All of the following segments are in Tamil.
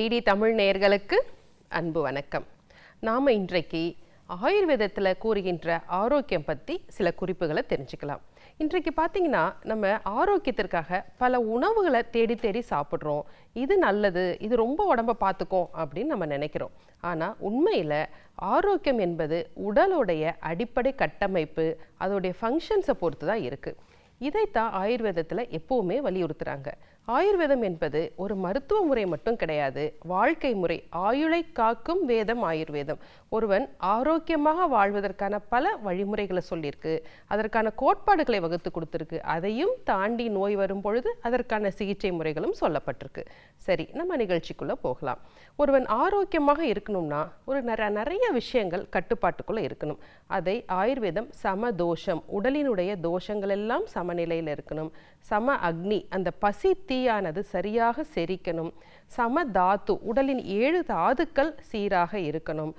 டிடி தமிழ் நேயர்களுக்கு அன்பு வணக்கம். நாம் இன்றைக்கு ஆயுர்வேதத்தில் கூறுகின்ற ஆரோக்கியம் பற்றி சில குறிப்புகளை தெரிஞ்சுக்கலாம். இன்றைக்கு பார்த்தீங்கன்னா நம்ம ஆரோக்கியத்திற்காக பல உணவுகளை தேடி தேடி சாப்பிட்றோம். இது நல்லது இது ரொம்ப உடம்ப பார்த்துக்கும் அப்படின்னு நம்ம நினைக்கிறோம். ஆனால் உண்மையில் ஆரோக்கியம் என்பது உடலுடைய அடிப்படை கட்டமைப்பு அதோடைய ஃபங்க்ஷன்ஸை பொறுத்து தான் இருக்குது இதைத்தான் ஆயுர்வேதத்தில் எப்போவுமே வலியுறுத்துறாங்க. ஆயுர்வேதம் என்பது ஒரு மருத்துவ முறை மட்டும் கிடையாது வாழ்க்கை முறை. ஆயுளை காக்கும் வேதம் ஆயுர்வேதம். ஒருவன் ஆரோக்கியமாக வாழ்வதற்கான பல வழிமுறைகளை சொல்லியிருக்கு. அதற்கான கோட்பாடுகளை வகுத்து கொடுத்துருக்கு. அதையும் தாண்டி நோய் வரும் பொழுது அதற்கான சிகிச்சை முறைகளும் சொல்லப்பட்டிருக்கு. சரி நம்ம நிகழ்ச்சிக்குள்ளே போகலாம். ஒருவன் ஆரோக்கியமாக இருக்கணும்னா ஒரு நிற நிறைய விஷயங்கள் கட்டுப்பாட்டுக்குள்ளே இருக்கணும். அதை ஆயுர்வேதம் சம தோஷம் உடலினுடைய தோஷங்கள் எல்லாம் சமநிலையில் இருக்கணும். சம அக்னி அந்த பசி தீயானது சரியாக செரிக்கணும். சம தாத்து உடலின் ஏழு தாதுக்கள் சீராக இருக்கணும்.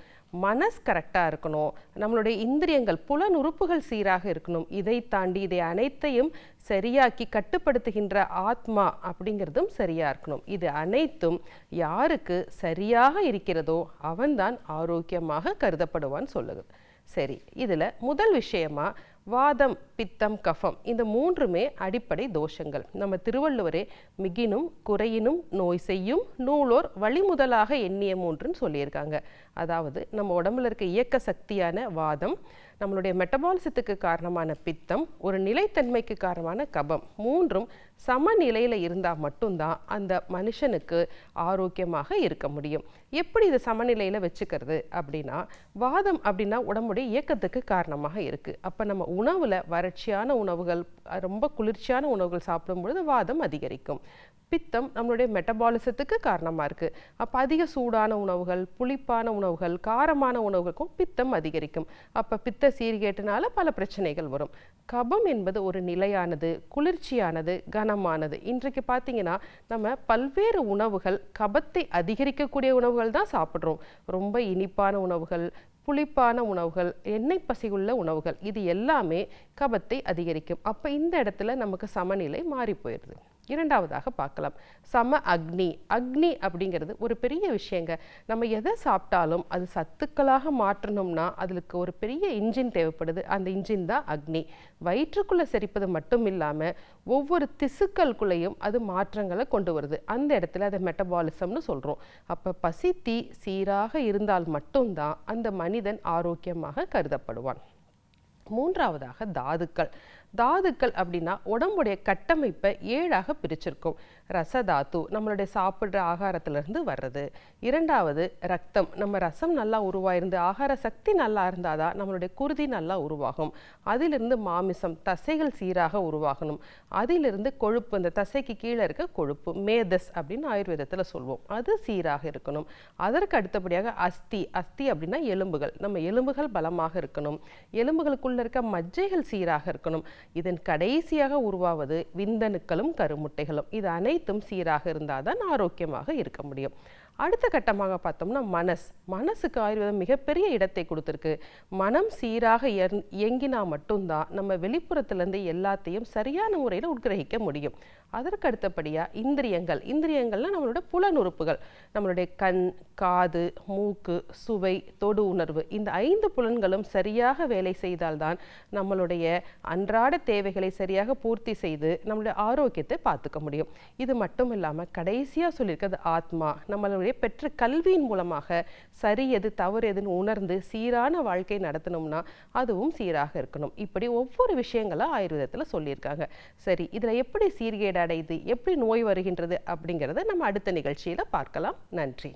மனஸ் கரெக்டாக இருக்கணும். நம்மளுடைய இந்திரியங்கள் புலனுறுப்புகள் சீராக இருக்கணும். இதை தாண்டி இதை அனைத்தையும் சரியாக்கி கட்டுப்படுத்துகின்ற ஆத்மா அப்படிங்கிறதும் சரியாக இருக்கணும். இது அனைத்தும் யாருக்கு சரியாக இருக்கிறதோ அவன்தான் ஆரோக்கியமாக கருதப்படுவான்னு சொல்லுது. சரி இதில் முதல் விஷயமா வாதம் பித்தம் கஃபம் இந்த மூன்றுமே அடிப்படை தோஷங்கள். நம்ம திருவள்ளுவரே மிகினும் குறையினும் நோய் செய்யும் நூலோர் வழிமுதலாக எண்ணிய மூன்றுன்னு சொல்லியிருக்காங்க. அதாவது நம்ம உடம்புல இருக்க இயக்க சக்தியான வாதம் நம்மளுடைய மெட்டபாலிசத்துக்கு காரணமான பித்தம் ஒரு நிலைத்தன்மைக்கு காரணமான கபம் மூன்றும் சமநிலையில் இருந்தால் மட்டும்தான் அந்த மனுஷனுக்கு ஆரோக்கியமாக இருக்க முடியும். எப்படி இது சமநிலையில் வச்சுக்கிறது அப்படின்னா வாதம் அப்படின்னா உடம்புடைய இயக்கத்துக்கு காரணமாக இருக்குது அப்போ நம்ம உணவில் வறட்சியான உணவுகள் ரொம்ப குளிர்ச்சியான உணவுகள் சாப்பிடும் பொழுது வாதம் அதிகரிக்கும். பித்தம் நம்மளுடைய மெட்டபாலிசத்துக்கு காரணமாக இருக்குது அப்போ அதிக சூடான உணவுகள் புளிப்பான உணவுகள் காரமான உணவுகளுக்கும் பித்தம் அதிகரிக்கும். அப்போ பித்த சீர்கேட்டினால பல பிரச்சனைகள் வரும். கபம் என்பது ஒரு நிலையானது குளிர்ச்சியானது கன காரணமானது. இன்றைக்கு பார்த்தீங்கன்னா நம்ம பல்வேறு உணவுகள் கபத்தை அதிகரிக்கக்கூடிய உணவுகள் தான் சாப்பிட்றோம். ரொம்ப இனிப்பான உணவுகள் புளிப்பான உணவுகள் எண்ணெய் பசியுள்ள உணவுகள் இது எல்லாமே கபத்தை அதிகரிக்கும். அப்போ இந்த இடத்துல நமக்கு சமநிலை மாறி போயிடுது. இரண்டாவதாக பார்க்கலாம். சம அக்னி. அக்னி அப்படிங்கிறது ஒரு பெரிய விஷயங்க. நம்ம எதை சாப்பிட்டாலும் அது சத்துக்களாக மாற்றணும்னா அதுக்கு ஒரு பெரிய இன்ஜின் தேவைப்படுது. அந்த இன்ஜின் தான் அக்னி. வயிற்றுக்குள்ளே செரிப்பது மட்டும் இல்லாமல் ஒவ்வொரு திசுக்களுக்குள்ளேயும் அது மாற்றங்களை கொண்டு வருது. அந்த இடத்துல அதை மெட்டபாலிசம்னு சொல்கிறோம் அப்போ பசி தீ சீராக இருந்தால் மட்டும்தான் அந்த மனிதன் ஆரோக்கியமாக கருதப்படுவான். மூன்றாவதாக தாதுக்கள். தாதுக்கள் அப்படின்னா உடம்புடைய கட்டமைப்பை ஏழாக பிரிச்சிருக்கும். ரசதாத்து நம்மளுடைய சாப்பிட்ற ஆகாரத்திலிருந்து வர்றது. இரண்டாவது ரத்தம். நம்ம ரசம் நல்லா உருவாயிருந்து ஆகார சக்தி நல்லா இருந்தால் தான் நம்மளுடைய குருதி நல்லா உருவாகும். அதிலிருந்து மாமிசம் தசைகள் சீராக உருவாகணும். அதிலிருந்து கொழுப்பு அந்த தசைக்கு கீழே இருக்க கொழுப்பு மேதஸ் அப்படின்னு ஆயுர்வேதத்தில் சொல்வோம். அது சீராக இருக்கணும். அதற்கு அடுத்தபடியாக அஸ்தி. அஸ்தி அப்படின்னா எலும்புகள். நம்ம எலும்புகள் பலமாக இருக்கணும். எலும்புகளுக்குள்ள இருக்க மஜ்ஜைகள் சீராக இருக்கணும். இதன் கடைசியாக உருவாவது விந்தணுக்களும் கருமுட்டைகளும். இது அனைத்தும் சீராக இருந்தால் தான் ஆரோக்கியமாக இருக்க முடியும். அடுத்த கட்டமாக பார்த்தோம்னா மனஸ் மனசுக்கு ஆயுர்வேதம் மிகப்பெரிய இடத்தை கொடுத்துருக்கு. மனம் சீராக இயங்கினா மட்டும்தான் நம்ம வெளிப்புறத்திலேருந்து எல்லாத்தையும் சரியான முறையில் உட்கிரகிக்க முடியும். அதற்கு அடுத்தபடியாக இந்திரியங்கள். இந்திரியங்கள்னா நம்மளோட புலனுறுப்புகள். நம்மளுடைய கண் காது மூக்கு சுவை தொடு உணர்வு. இந்த ஐந்து புலன்களும் சரியாக வேலை செய்தால்தான் நம்மளுடைய அன்றாட தேவைகளை சரியாக பூர்த்தி செய்து நம்மளுடைய ஆரோக்கியத்தை பார்த்துக்க முடியும். இது மட்டும் இல்லாமல் கடைசியாக சொல்லியிருக்கிறது ஆத்மா. நம்மளுடைய பெற்ற கல்வியின் மூலமாக சரி எது தவறு எதுன்னு உணர்ந்து சீரான வாழ்க்கை நடத்தணும்னா அதுவும் சீராக இருக்கணும். இப்படி ஒவ்வொரு விஷயங்களா ஆயுர்வேதத்தில் சொல்லியிருக்காங்க. சரி இதில் எப்படி சீர்கேடு அடையுது எப்படி நோய் வருகின்றது அப்படிங்கிறத நம்ம அடுத்த நிகழ்ச்சியில் பார்க்கலாம். நன்றி.